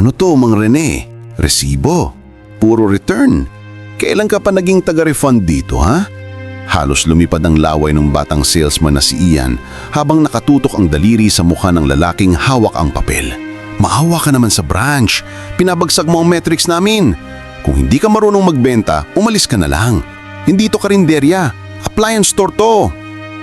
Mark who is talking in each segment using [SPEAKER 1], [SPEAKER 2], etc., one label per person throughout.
[SPEAKER 1] Ano to, Mang Rene? Resibo? Puro return? Kailan ka pa naging taga-refund dito, ha? Halos lumipad ang laway ng batang salesman na si Ian habang nakatutok ang daliri sa mukha ng lalaking hawak ang papel. Maawa ka naman sa branch. Pinabagsak mo ang metrics namin. Kung hindi ka marunong magbenta, umalis ka na lang. Hindi to karinderya. Appliance store to.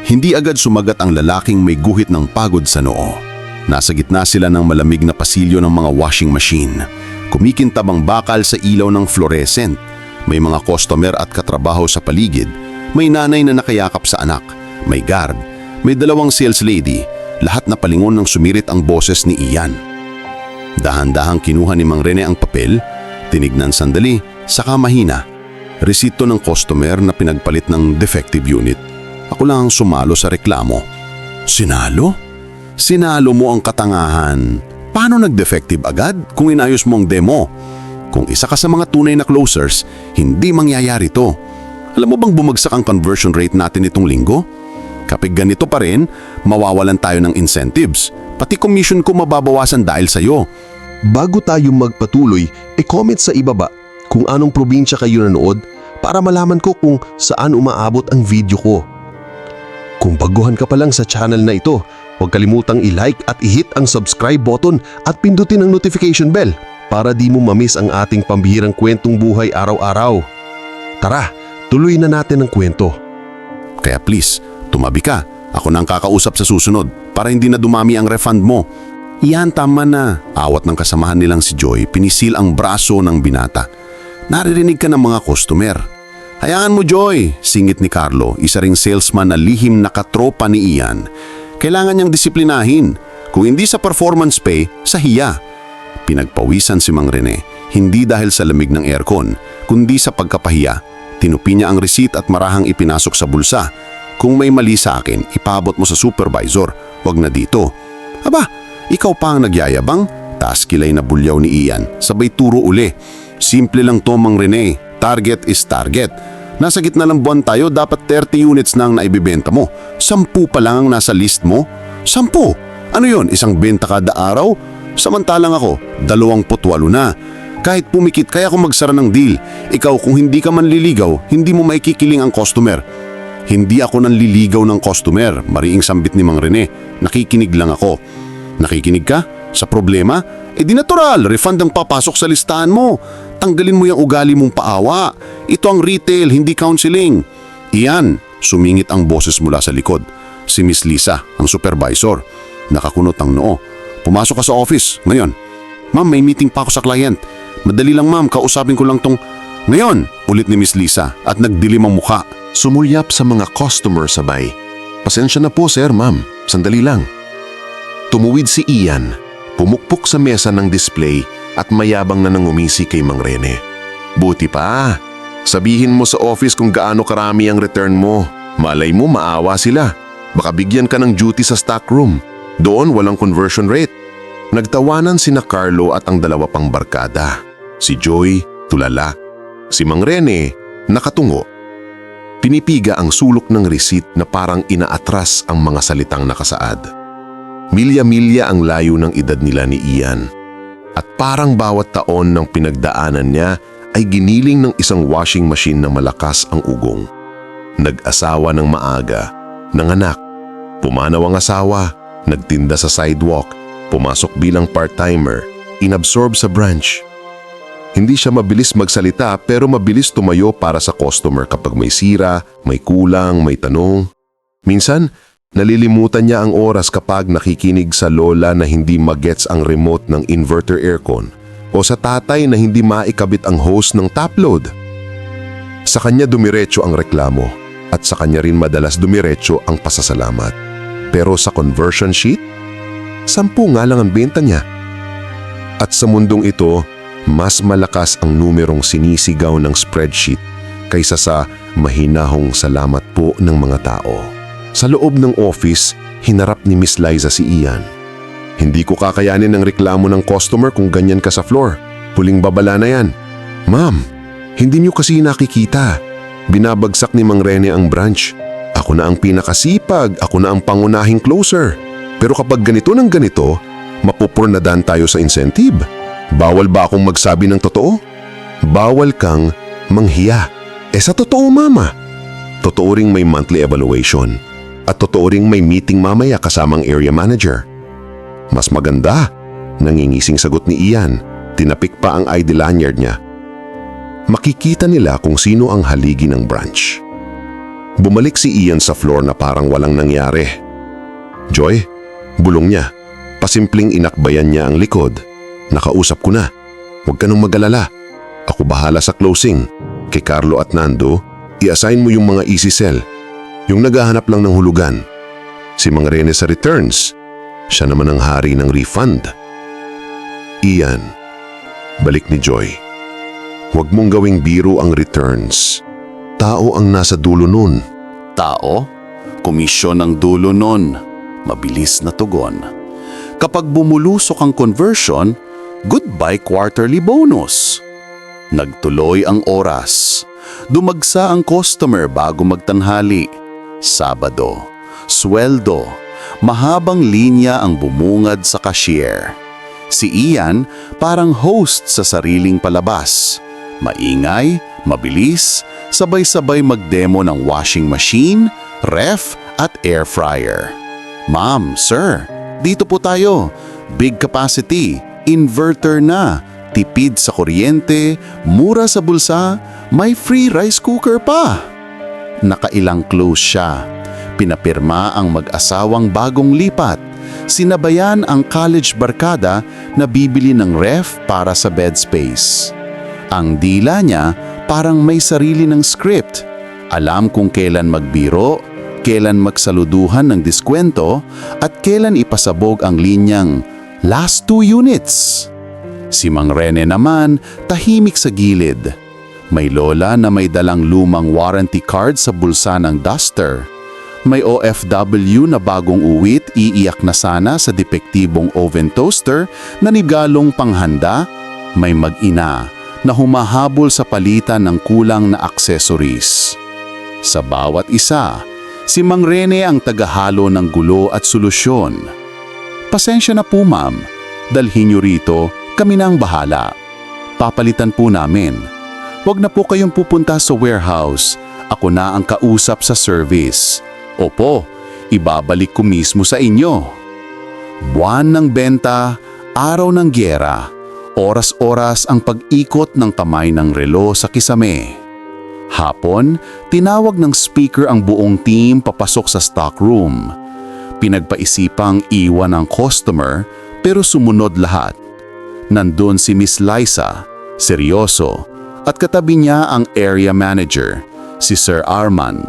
[SPEAKER 1] Hindi agad sumagat ang lalaking may guhit ng pagod sa noo. Nasa gitna sila ng malamig na pasilyo ng mga washing machine. Kumikintab ang bakal sa ilaw ng fluorescent. May mga customer at katrabaho sa paligid. May nanay na nakayakap sa anak. May guard. May dalawang sales lady. Lahat na palingon ng sumirit ang boses ni Ian. Dahan-dahang kinuha ni Mang Rene ang papel, tinignan sandali, saka mahina. Resito ng customer na pinagpalit ng defective unit. Ako lang ang sumalo sa reklamo. Sinalo? Sinalo mo ang katangahan. Paano nag-defective agad kung inayos mo ang demo? Kung isa ka sa mga tunay na closers, hindi mangyayari to. Alam mo bang bumagsak ang conversion rate natin itong linggo? Kapag ganito pa rin, mawawalan tayo ng incentives. Pati commission ko mababawasan dahil sa'yo.
[SPEAKER 2] Bago tayo magpatuloy, e-comment sa ibaba kung anong probinsya kayo nanood para malaman ko kung saan umaabot ang video ko. Kung baguhan ka pa lang sa channel na ito, huwag kalimutang i-like at i-hit ang subscribe button at pindutin ang notification bell para di mo mamiss ang ating pambihirang kwentong buhay araw-araw. Tara, tuloy na natin ang kwento.
[SPEAKER 1] Kaya please, tumabi ka. Ako na ang kakausap sa susunod para hindi na dumami ang refund mo. Iyan, tama na. Awat ng kasamahan nilang si Joy, pinisil ang braso ng binata. Naririnig ka ng mga customer. Hayaan mo, Joy, singit ni Carlo, isa ring salesman na lihim na katropa ni Ian. Kailangan niyang disiplinahin. Kung hindi sa performance pay, sa hiya. Pinagpawisan si Mang Rene, hindi dahil sa lamig ng aircon, kundi sa pagkapahiya. Tinupi niya ang receipt at marahang ipinasok sa bulsa. Kung may mali sa akin, ipabot mo sa supervisor, wag na dito. Aba, ikaw pa ang nagyayabang? Taas kilay na bulyaw ni Ian, sabay turo uli. Simple lang to Mang Rene, target is target. Nasa gitna ng buwan tayo, dapat 30 units na ang naibibenta mo. Sampu pa lang ang nasa list mo? Sampu? Ano yon? Isang benta kada araw? Samantalang ako, 28 na. Kahit pumikit, kaya ako magsara ng deal. Ikaw, kung hindi ka manliligaw, hindi mo maikikiling ang customer. Hindi ako nanliligaw ng customer, mariing sambit ni Mang Rene. Nakikinig lang ako. Nakikinig ka? Sa problema? Eh di natural, refund ang papasok sa listahan mo. Tanggalin mo yung ugali mong paawa. Ito ang retail, hindi counseling. Iyan, sumingit ang boses mula sa likod. Si Miss Lisa, ang supervisor. Nakakunot ang noo. Pumasok ka sa office, ngayon. Ma'am, may meeting pa ako sa client. Madali lang ma'am, kausapin ko lang tong... Ngayon, ulit ni Miss Lisa at nagdilim ang mukha.
[SPEAKER 2] Sumulyap sa mga customer sabay. Pasensya na po sir, ma'am. Sandali lang. Tumuwid si Ian, pumukpok sa mesa ng display at mayabang na nangumisi kay Mang Rene. Buti pa, sabihin mo sa office kung gaano karami ang return mo. Malay mo maawa sila. Baka bigyan ka ng duty sa stock room. Doon walang conversion rate. Nagtawanan sina Carlo at ang dalawa pang barkada. Si Joy, tulala. Si Mang Rene, nakatungo. Pinipiga ang sulok ng receipt na parang inaatras ang mga salitang nakasaad. Milya-milya ang layo ng edad nila ni Ian. At parang bawat taon ng pinagdaanan niya ay giniling ng isang washing machine na malakas ang ugong. Nag-asawa ng maaga, nanganak, pumanaw ang asawa, nagtinda sa sidewalk, pumasok bilang part-timer, inabsorb sa branch. Hindi siya mabilis magsalita pero mabilis tumayo para sa customer kapag may sira, may kulang, may tanong. Minsan, nalilimutan niya ang oras kapag nakikinig sa lola na hindi magets ang remote ng inverter aircon o sa tatay na hindi maikabit ang hose ng top load. Sa kanya dumiretso ang reklamo at sa kanya rin madalas dumiretso ang pasasalamat. Pero sa conversion sheet, sampu nga lang ang benta niya. At sa mundong ito, mas malakas ang numerong sinisigaw ng spreadsheet kaysa sa mahinahong salamat po ng mga tao. Sa loob ng office, hinarap ni Miss Liza si Ian. Hindi ko kakayanin ang reklamo ng customer kung ganyan ka sa floor. Puling babala na yan. Ma'am, hindi niyo kasi nakikita. Binabagsak ni Mang Rene ang branch. Ako na ang pinakasipag, ako na ang pangunahing closer. Pero kapag ganito ng ganito, mapupurnadan tayo sa incentive. Bawal ba akong magsabi ng totoo? Bawal kang manghiya. Eh sa totoo, mama. Totoo ring may monthly evaluation. At totoo ring may meeting mamaya kasamang area manager. Mas maganda, nangingising sagot ni Ian. Tinapik pa ang ID lanyard niya. Makikita nila kung sino ang haligi ng branch. Bumalik si Ian sa floor na parang walang nangyari. Joy, bulong niya. Pasimpleng inakbayan niya ang likod. Nakausap ko na. Huwag ka nang magalala. Ako bahala sa closing. Kay Carlo at Nando, i-assign mo yung mga easy cell. Yung naghahanap lang ng hulugan. Si Mang Rene sa returns. Siya naman ang hari ng refund. Ian, balik ni Joy. Huwag mong gawing biro ang returns. Tao ang nasa dulo nun.
[SPEAKER 1] Tao, komisyon ng dulo nun. Mabilis na tugon. Kapag bumulusok ang conversion, goodbye quarterly bonus. Nagtuloy ang oras. Dumagsa ang customer bago magtanghali. Sabado, sweldo, mahabang linya ang bumungad sa cashier. Si Ian parang host sa sariling palabas. Maingay, mabilis, sabay-sabay magdemo ng washing machine, ref at air fryer. Ma'am, sir, dito po tayo. Big capacity, inverter na, tipid sa kuryente, mura sa bulsa, may free rice cooker pa. Nakailang close siya. Pinapirma ang mag-asawang bagong lipat. Sinabayan ang college barkada na bibili ng ref para sa bed space. Ang dila niya parang may sarili ng script. Alam kung kailan magbiro, kailan magsaluduhan ng diskwento, at kailan ipasabog ang linyang last two units. Si Mang Rene naman tahimik sa gilid. May lola na may dalang lumang warranty card sa bulsa ng duster. May OFW na bagong uwit iiyak na sana sa depektibong oven toaster na nigalong panghanda. May mag-ina na humahabol sa palitan ng kulang na accessories. Sa bawat isa, si Mang Rene ang tagahalo ng gulo at solusyon. Pasensya na po ma'am, dalhin niyo rito, kami na ang bahala. Papalitan po namin. Huwag na po kayong pupunta sa warehouse, ako na ang kausap sa service. Opo, ibabalik ko mismo sa inyo. Buwan ng benta, araw ng gyera, oras-oras ang pag-ikot ng kamay ng relo sa kisame. Hapon, tinawag ng speaker ang buong team papasok sa stock room. Pinagpaisipang iwan ang customer pero sumunod lahat. Nandun si Miss Liza, seryoso, at katabi niya ang area manager, si Sir Arman,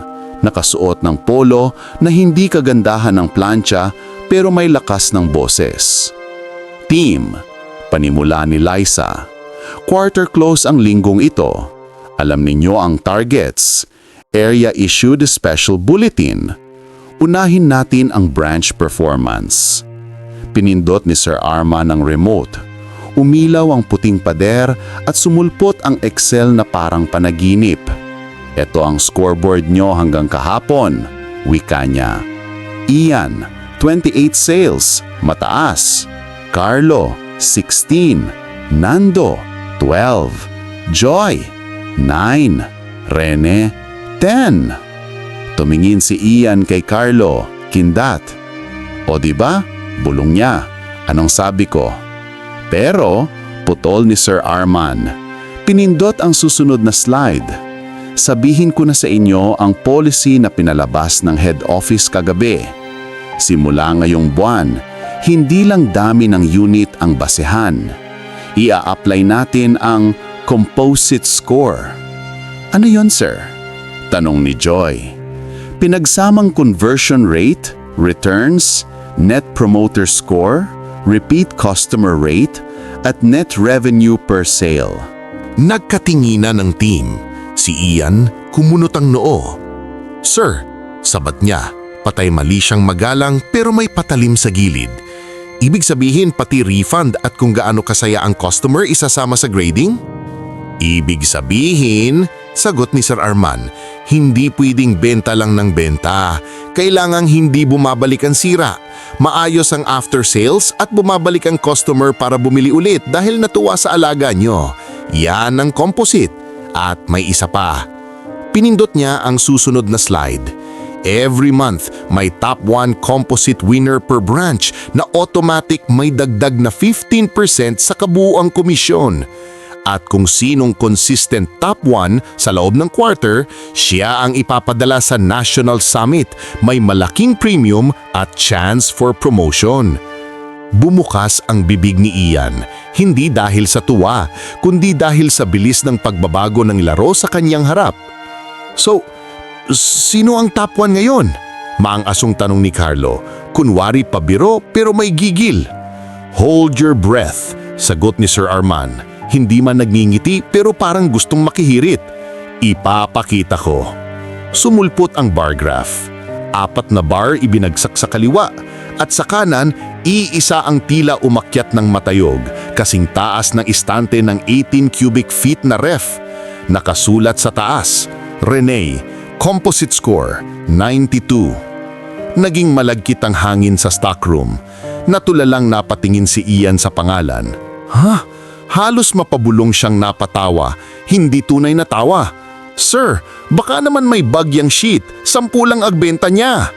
[SPEAKER 1] nakasuot ng polo na hindi kagandahan ng plancha pero may lakas ng boses. Team, panimula ni Liza. Quarter close ang linggong ito. Alam ninyo ang targets. Area issued special bulletin. Unahin natin ang branch performance. Pinindot ni Sir Arman ang remote. Umilaw ang puting pader at sumulpot ang Excel na parang panaginip. Ito ang scoreboard nyo hanggang kahapon, wika niya. Ian, 28 sales, mataas. Carlo, 16. Nando, 12. Joy, 9. Rene, 10. Tumingin si Ian kay Carlo, kindat. O di ba? Bulong niya. Anong sabi ko? Pero, putol ni Sir Arman. Pinindot ang susunod na slide. Sabihin ko na sa inyo ang policy na pinalabas ng head office kagabi. Simula ngayong buwan, hindi lang dami ng unit ang basehan. Ia-apply natin ang composite score. Ano yon sir? Tanong ni Joy. Pinagsamang conversion rate, returns, net promoter score, repeat customer rate, at net revenue per sale.
[SPEAKER 3] Nagkatinginan ng team. Si Ian kumunot ang noo. Sir, sabat niya, patay mali siyang magalang pero may patalim sa gilid. Ibig sabihin pati refund at kung gaano kasaya ang customer isasama sa grading?
[SPEAKER 1] Ibig sabihin, sagot ni Sir Arman, hindi pwedeng benta lang ng benta. Kailangang hindi bumabalik ang sira. Maayos ang after sales at bumabalik ang customer para bumili ulit dahil natuwa sa alaga nyo. Yan ang composite. At may isa pa. Pinindot niya ang susunod na slide. Every month, may top 1 composite winner per branch na automatic may dagdag na 15% sa kabuuang komisyon. At kung sinong consistent top 1 sa loob ng quarter, siya ang ipapadala sa National Summit. May malaking premium at chance for promotion. Bumukas ang bibig ni Ian, hindi dahil sa tuwa, kundi dahil sa bilis ng pagbabago ng laro sa kanyang harap. So, sino ang top 1 ngayon? Maang asong tanong ni Carlo, kunwari pabiro pero may gigil. Hold your breath, sagot ni Sir Arman. Hindi man nagngingiti pero parang gustong makihirit. Ipapakita ko. Sumulpot ang bar graph. Apat na bar ibinagsak sa kaliwa at sa kanan, iisa ang tila umakyat ng matayog kasing taas ng istante ng 18 cubic feet na ref. Nakasulat sa taas, Rene, composite score, 92. Naging malagkit ang hangin sa stockroom. Natulalang napatingin si Ian sa pangalan. Ha? Halos mapabulong siyang napatawa, hindi tunay na tawa. Sir, baka naman may bug yung sheet, sampu lang agbenta niya.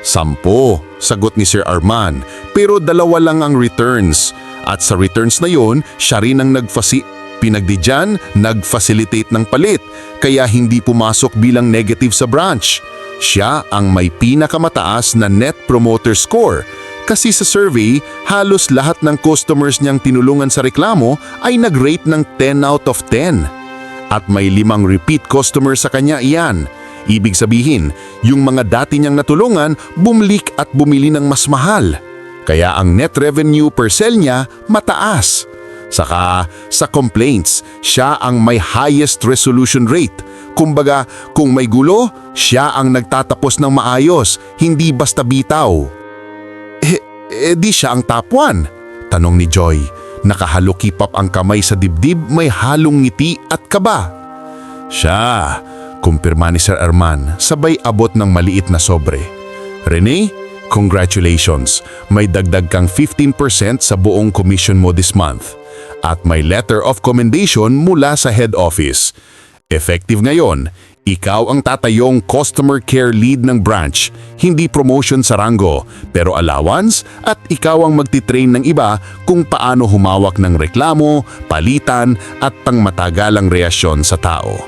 [SPEAKER 1] Sampo, sagot ni Sir Arman, pero dalawa lang ang returns. At sa returns na yon, siya rin ang nagfasi... Pinagdidyan, nag-facilitate ng palit, kaya hindi pumasok bilang negative sa branch. Siya ang may pinakamataas na net promoter score kasi sa survey, halos lahat ng customers niyang tinulungan sa reklamo ay nag-rate ng 10 out of 10. At may limang repeat customer sa kanya iyan. Ibig sabihin, yung mga dati niyang natulungan bumalik at bumili ng mas mahal. Kaya ang net revenue per sale niya mataas. Saka sa complaints, siya ang may highest resolution rate. Kumbaga, kung may gulo, siya ang nagtatapos ng maayos, hindi basta bitaw. Eh, di siya ang top 1? Tanong ni Joy. Nakahalukipap ang kamay sa dibdib, may halong ngiti at kaba. Siya, kumpirma ni Sir Arman, sabay abot ng maliit na sobre. Rene, congratulations. May dagdag kang 15% sa buong commission mo this month. At may letter of commendation mula sa head office. Effective ngayon, ikaw ang tatayong customer care lead ng branch, hindi promotion sa rango, pero allowance at ikaw ang magtitrain ng iba kung paano humawak ng reklamo, palitan at pangmatagalang reasyon sa tao.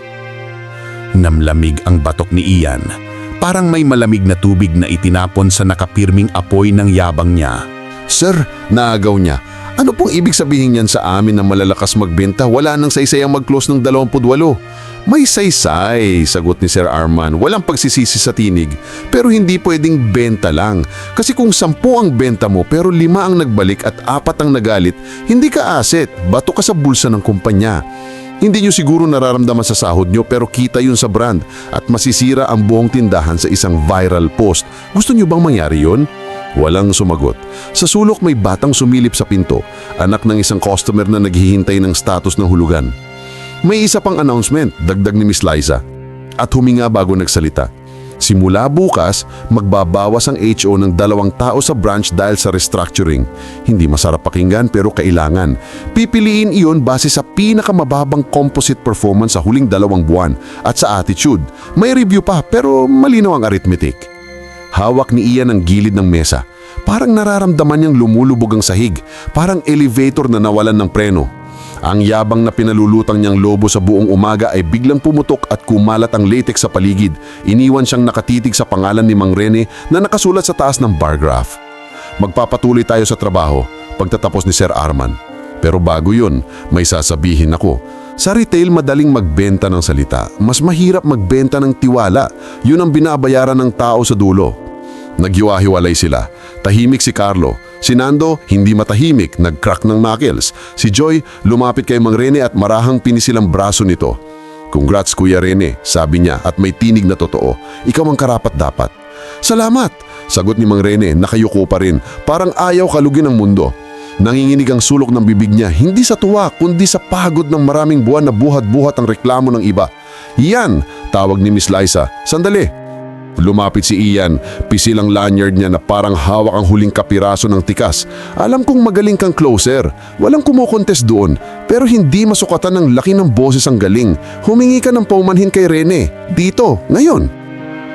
[SPEAKER 1] Namlamig ang batok ni Ian. Parang may malamig na tubig na itinapon sa nakapirming apoy ng yabang niya.
[SPEAKER 4] Sir, naagaw niya. Ano pong ibig sabihin niyan sa amin na malalakas magbenta? Wala nang saysayang mag-close ng 28. May saysay, sagot ni Sir Arman. Walang pagsisisi sa tinig. Pero hindi pwedeng benta lang. Kasi kung sampu ang benta mo pero lima ang nagbalik at apat ang nagalit, hindi ka asset. Bato ka sa bulsa ng kumpanya. Hindi nyo siguro nararamdaman sa sahod nyo pero kita yun sa brand at masisira ang buong tindahan sa isang viral post. Gusto nyo bang mangyari yun? Walang sumagot. Sa sulok may batang sumilip sa pinto, anak ng isang customer na naghihintay ng status ng hulugan. May isa pang announcement, dagdag ni Miss Liza. At huminga bago nagsalita. Simula bukas, magbabawas ang HO ng dalawang tao sa branch dahil sa restructuring. Hindi masarap pakinggan pero kailangan. Pipiliin iyon base sa pinakamababang composite performance sa huling dalawang buwan at sa attitude. May review pa pero malinaw ang arithmetic. Hawak ni Ian ang gilid ng mesa. Parang nararamdaman niyang lumulubog ang sahig. Parang elevator na nawalan ng preno. Ang yabang na pinalulutang niyang lobo sa buong umaga ay biglang pumutok at kumalat ang latex sa paligid. Iniwan siyang nakatitig sa pangalan ni Mang Rene na nakasulat sa taas ng bar graph. Magpapatuloy tayo sa trabaho pagtatapos ni Sir Arman. Pero bago yun, may sasabihin ako. Sa retail, madaling magbenta ng salita. Mas mahirap magbenta ng tiwala. Yun ang binabayaran ng tao sa dulo. Nagyuwa-hiwalay sila. Tahimik si Carlo. Si Nando, hindi matahimik, nag-crack ng knuckles. Si Joy, lumapit kay Mang Rene at marahang pinisilang braso nito. Congrats Kuya Rene, sabi niya at may tinig na totoo. Ikaw ang karapat dapat. Salamat, sagot ni Mang Rene, nakayuko pa rin. Parang ayaw kalugin ang mundo. Nanginginig ang sulok ng bibig niya hindi sa tuwa kundi sa pagod ng maraming buwan na buhat-buhat ang reklamo ng iba. Yan, tawag ni Miss Liza. Sandali. Lumapit si Ian, pisil ang lanyard niya na parang hawak ang huling kapiraso ng tikas. Alam kong magaling kang closer. Walang kumukontes doon. Pero hindi masukatan ng laki ng boses ang galing. Humingi ka ng paumanhin kay Rene. Dito, ngayon.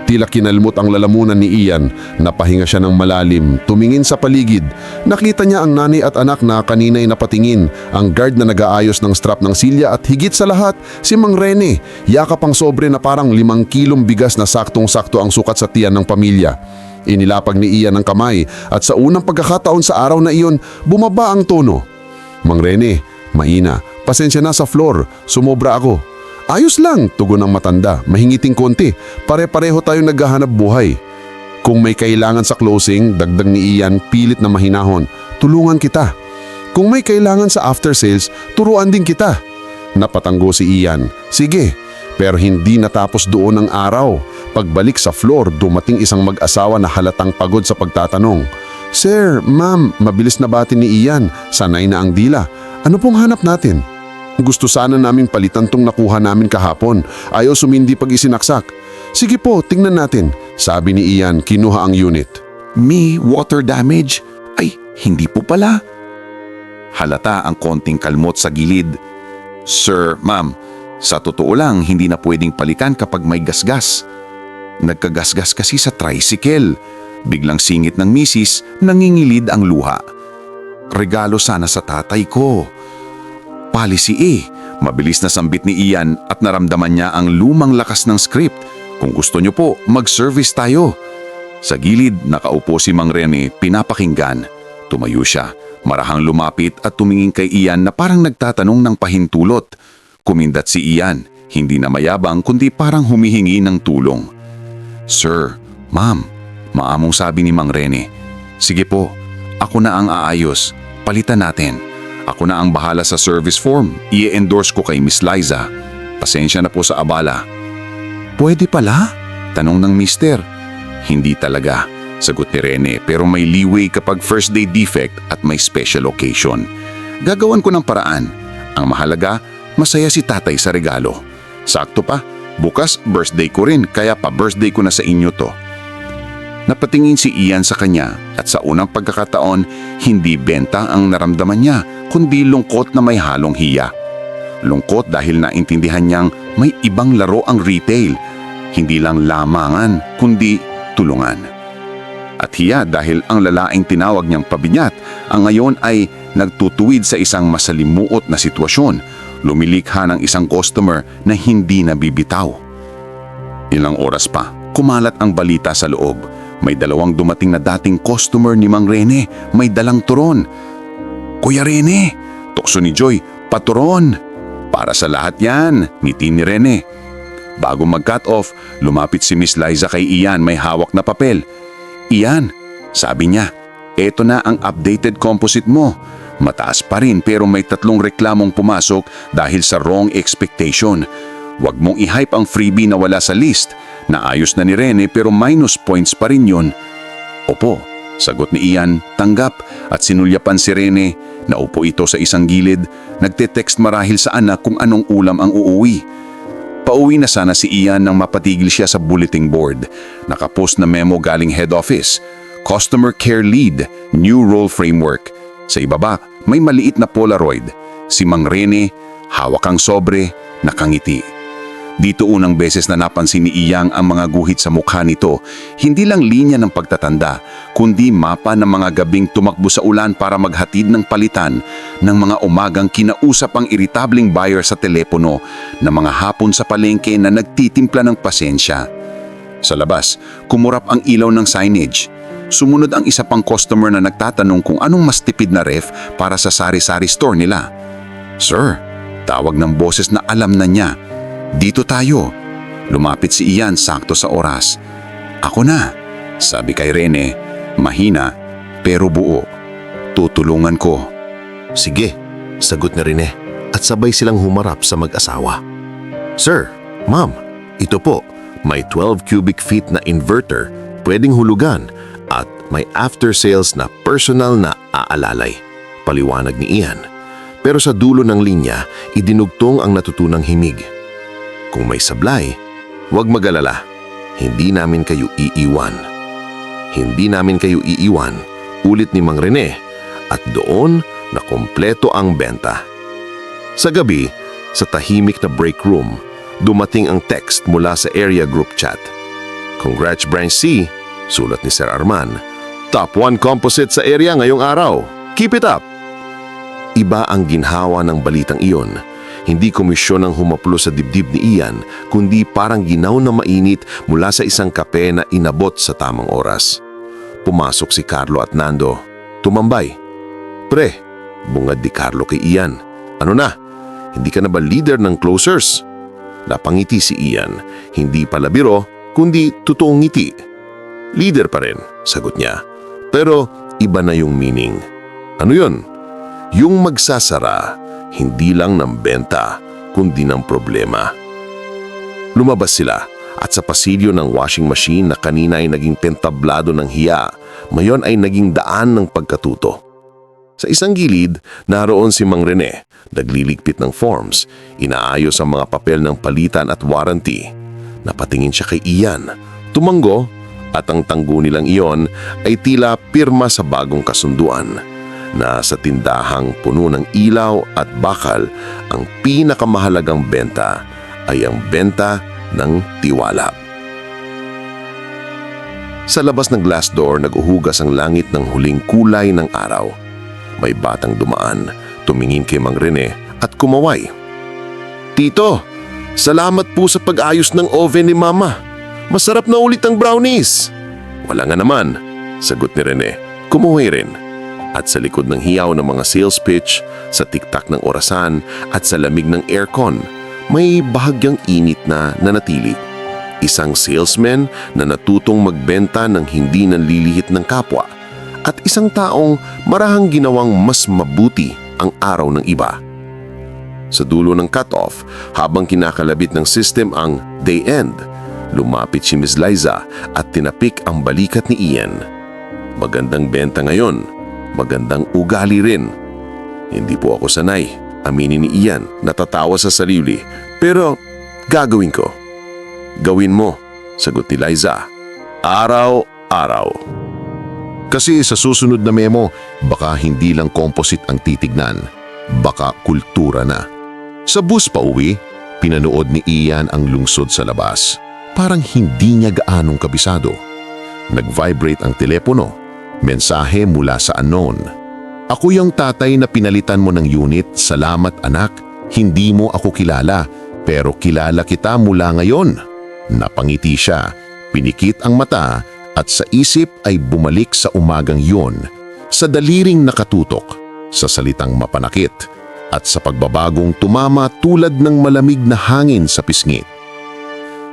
[SPEAKER 4] Tila kinalmot ang lalamunan ni Ian. Napahinga siya ng malalim, tumingin sa paligid. Nakita niya ang nanay at anak na kanina'y napatingin, ang guard na nag-aayos ng strap ng silya at higit sa lahat, si Mang Rene. Yakap ang sobre na parang limang kilong bigas na saktong-sakto ang sukat sa tiyan ng pamilya. Inilapag ni Ian ang kamay at sa unang pagkakataon sa araw na iyon, bumaba ang tono. Mang Rene, maina, pasensya na sa floor, sumobra ako. Ayos lang, tugon ng matanda, mahingiting konti. Pare-pareho tayong naghahanap buhay. Kung may kailangan sa closing, dagdag ni Ian pilit na mahinahon, tulungan kita. Kung may kailangan sa after sales, turuan din kita. Napatanggo si Ian. Sige, pero hindi natapos doon ang araw. Pagbalik sa floor, dumating isang mag-asawa na halatang pagod sa pagtatanong. Sir, ma'am, mabilis na bati ni Ian. Sanay na ang dila. Ano pong hanap natin? Gusto sana naming palitan tong nakuha namin kahapon. Ayaw sumindi pag isinaksak. Sige po, tingnan natin. Sabi ni Ian, kinuha ang unit.
[SPEAKER 1] Me, water damage? Ay, hindi po pala. Halata ang konting kalmot sa gilid. Sir, ma'am, sa totoo lang hindi na pwedeng palitan kapag may gasgas. Nagkagasgas kasi sa tricycle. Biglang singit ng misis, nangingilid ang luha. Regalo sana sa tatay ko. Policy eh. Mabilis na sambit ni Ian at naramdaman niya ang lumang lakas ng script. Kung gusto niyo po, mag-service tayo. Sa gilid, nakaupo si Mang Rene, pinapakinggan. Tumayo siya, marahang lumapit at tumingin kay Ian na parang nagtatanong ng pahintulot. Kumindat si Ian, hindi na mayabang kundi parang humihingi ng tulong. Sir, ma'am, maamong sabi ni Mang Rene. Sige po, ako na ang aayos. Palitan natin. Ako na ang bahala sa service form. I-endorse ko kay Miss Liza. Pasensya na po sa abala. Pwede pala? Tanong ng mister. Hindi talaga. Sagot ni Rene pero may leeway kapag first day defect at may special occasion. Gagawan ko ng paraan. Ang mahalaga, masaya si tatay sa regalo. Sakto pa, bukas birthday ko rin kaya pa birthday ko na sa inyo to. Napatingin si Ian sa kanya at sa unang pagkakataon, hindi benta ang naramdaman niya, kundi lungkot na may halong hiya. Lungkot dahil naintindihan niyang may ibang laro ang retail, hindi lang lamangan, kundi tulungan. At hiya dahil ang lalaing tinawag niyang pabinyat ang ngayon ay nagtutuwid sa isang masalimuot na sitwasyon, lumilikha ng isang customer na hindi nabibitaw. Ilang oras pa, kumalat ang balita sa loob. May dalawang dumating na dating customer ni Mang Rene, may dalang turon. Kuya Rene, tukso ni Joy, paturon. Para sa lahat yan, ngiti ni Rene. Bago mag-cut off, lumapit si Miss Liza kay Ian may hawak na papel. Ian, sabi niya, eto na ang updated composite mo. Mataas pa rin pero may tatlong reklamong pumasok dahil sa wrong expectation. Huwag mong i-hype ang freebie na wala sa list. Naayos na ni Rene pero minus points pa rin yun. Opo, sagot ni Ian, tanggap at sinulyapan si Rene. Naupo ito sa isang gilid, nagte-text marahil sa anak kung anong ulam ang uuwi. Pauwi na sana si Ian nang mapatigil siya sa bulletin board. Nakapost na memo galing head office. Customer Care Lead, New Role Framework. Sa ibaba, may maliit na Polaroid. Si Mang Rene, hawak ang sobre, nakangiti. Dito unang beses na napansin ni Iyang ang mga guhit sa mukha nito, hindi lang linya ng pagtatanda, kundi mapa ng mga gabing tumakbo sa ulan para maghatid ng palitan ng mga umagang kinausap ang iritabling buyer sa telepono na mga hapon sa palengke na nagtitimpla ng pasensya. Sa labas, kumurap ang ilaw ng signage. Sumunod ang isa pang customer na nagtatanong kung anong mas tipid na ref para sa sari-sari store nila. Sir, tawag ng boses na alam na niya. Dito tayo. Lumapit si Ian sakto sa oras. Ako na, sabi kay Rene, mahina pero buo. Tutulungan ko.
[SPEAKER 2] Sige, sagot ni Rene at sabay silang humarap sa mag-asawa. Sir, ma'am, ito po, may 12 cubic feet na inverter, pwedeng hulugan at may after sales na personal na aalalay. paliwanag ni Ian. Pero sa dulo ng linya, idinugtong ang natutunang himig. Kung may sablay, huwag magalala. Hindi namin kayo iiwan. Hindi namin kayo iiwan, ulit ni Mang Rene, at doon na kompleto ang benta. Sa gabi, sa tahimik na break room, dumating ang text mula sa area group chat. Congrats Branch C, sulat ni Sir Arman. Top 1 composite sa area ngayong araw. Keep it up! Iba ang ginhawa ng balitang iyon. Hindi komisyon ang humaplo sa dibdib ni Ian, kundi parang ginaw na mainit mula sa isang kape na inabot sa tamang oras. Pumasok si Carlo at Nando. Tumambay. Pre, bungad ni Carlo kay Ian. Ano na? Hindi ka na ba leader ng closers? Napangiti si Ian. Hindi pala biro, kundi totoong ngiti. Leader pa rin, sagot niya. Pero iba na yung meaning. Ano yun? Yung magsasara, hindi lang ng benta, kundi ng problema. Lumabas sila at sa pasilyo ng washing machine na kanina ay naging pentablado ng hiya, mayon ay naging daan ng pagkatuto. Sa isang gilid, naroon si Mang Rene, nagliligpit ng forms, inaayos ang mga papel ng palitan at warranty. Napatingin siya kay Ian, tumanggo, at ang tanggo nilang iyon ay tila pirma sa bagong kasunduan na sa tindahang puno ng ilaw at bakal, ang pinakamahalagang benta ay ang benta ng tiwala. Sa labas ng glass door, naguhugas ang langit ng huling kulay ng araw. May batang dumaan, tumingin kay Mang Rene at kumaway. Tito, salamat po sa pag-ayos ng oven ni Mama. Masarap na ulit ang brownies. Wala nga naman, sagot ni Rene. Kumuhay rin. At sa likod ng hiyaw ng mga sales pitch, sa tiktak ng orasan at sa lamig ng aircon, may bahagyang init na nanatili. Isang salesman na natutong magbenta ng hindi nanlilihit ng kapwa at isang taong marahang ginawang mas mabuti ang araw ng iba. Sa dulo ng cut-off, habang kinakalabit ng system ang day end, lumapit si Miss Liza at tinapik ang balikat ni Ian. Magandang benta ngayon, magandang ugali rin. Hindi po ako sanay, aminin ni Ian, natatawa sa sarili. Pero gagawin ko. Gawin mo, sagot ni Liza. Araw-araw.
[SPEAKER 4] Kasi sa susunod na memo, baka hindi lang composite ang titignan, baka kultura na. Sa bus pa uwi, pinanood ni Ian ang lungsod sa labas. Parang hindi niya gaanong kabisado. Nag-vibrate ang telepono. Mensahe mula sa unknown. Ako yung tatay na pinalitan mo ng unit, salamat anak. Hindi mo ako kilala, pero kilala kita mula ngayon. Napangiti siya, pinikit ang mata at sa isip ay bumalik sa umagang yun, sa daliring nakatutok, sa salitang mapanakit, at sa pagbabagong tumama tulad ng malamig na hangin sa pisngi.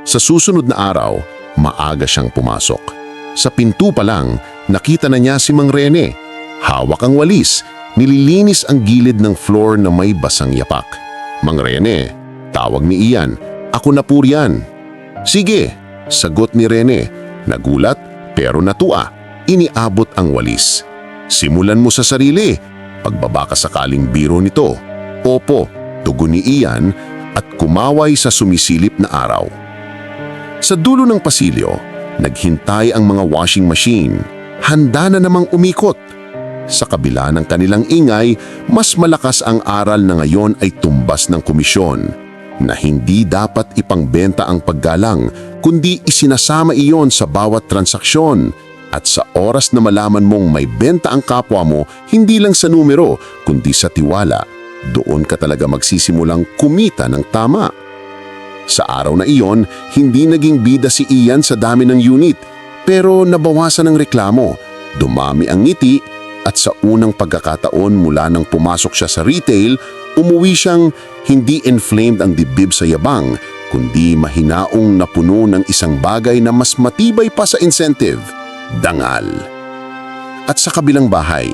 [SPEAKER 4] Sa susunod na araw, maaga siyang pumasok. Sa pinto pa lang, nakita na niya si Mang Rene. Hawak ang walis, nililinis ang gilid ng floor na may basang yapak. Mang Rene, tawag ni Ian, ako na po riyan. Sige, sagot ni Rene. Nagulat pero natua. Iniabot ang walis. Simulan mo sa sarili. Pagbaba ka sakaling biro nito. Opo, tugon ni Ian at kumaway sa sumisilip na araw. Sa dulo ng pasilyo, naghintay ang mga washing machine. Handa na namang umikot. Sa kabila ng kanilang ingay, mas malakas ang aral na ngayon ay tumbas ng komisyon na hindi dapat ipangbenta ang paggalang kundi isinasama iyon sa bawat transaksyon at sa oras na malaman mong may benta ang kapwa mo hindi lang sa numero kundi sa tiwala doon ka talaga magsisimulang kumita ng tama. Sa araw na iyon, hindi naging bida si Ian sa dami ng unit pero nabawasan ang reklamo, dumami ang ngiti at sa unang pagkakataon mula nang pumasok siya sa retail, umuwi siyang hindi inflamed ang dibdib sa yabang, kundi mahinaong napuno ng isang bagay na mas matibay pa sa incentive, dangal. At sa kabilang bahay,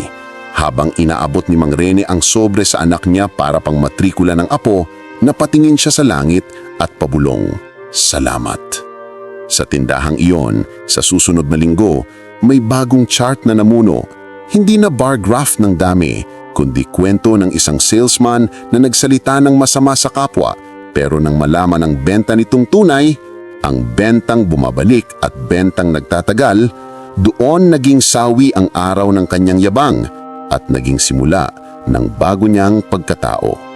[SPEAKER 4] habang inaabot ni Mang Rene ang sobre sa anak niya para pang matrikula ng apo, napatingin siya sa langit at pabulong, Salamat. Sa tindahang iyon, sa susunod na linggo, may bagong chart na namuno. Hindi na bar graph ng dami,
[SPEAKER 2] kundi kwento ng isang salesman na nagsalita ng masama sa kapwa pero nang malaman ang benta nitong tunay, ang bentang bumabalik at bentang nagtatagal, doon naging sawi ang araw ng kanyang yabang at naging simula ng bago niyang pagkatao.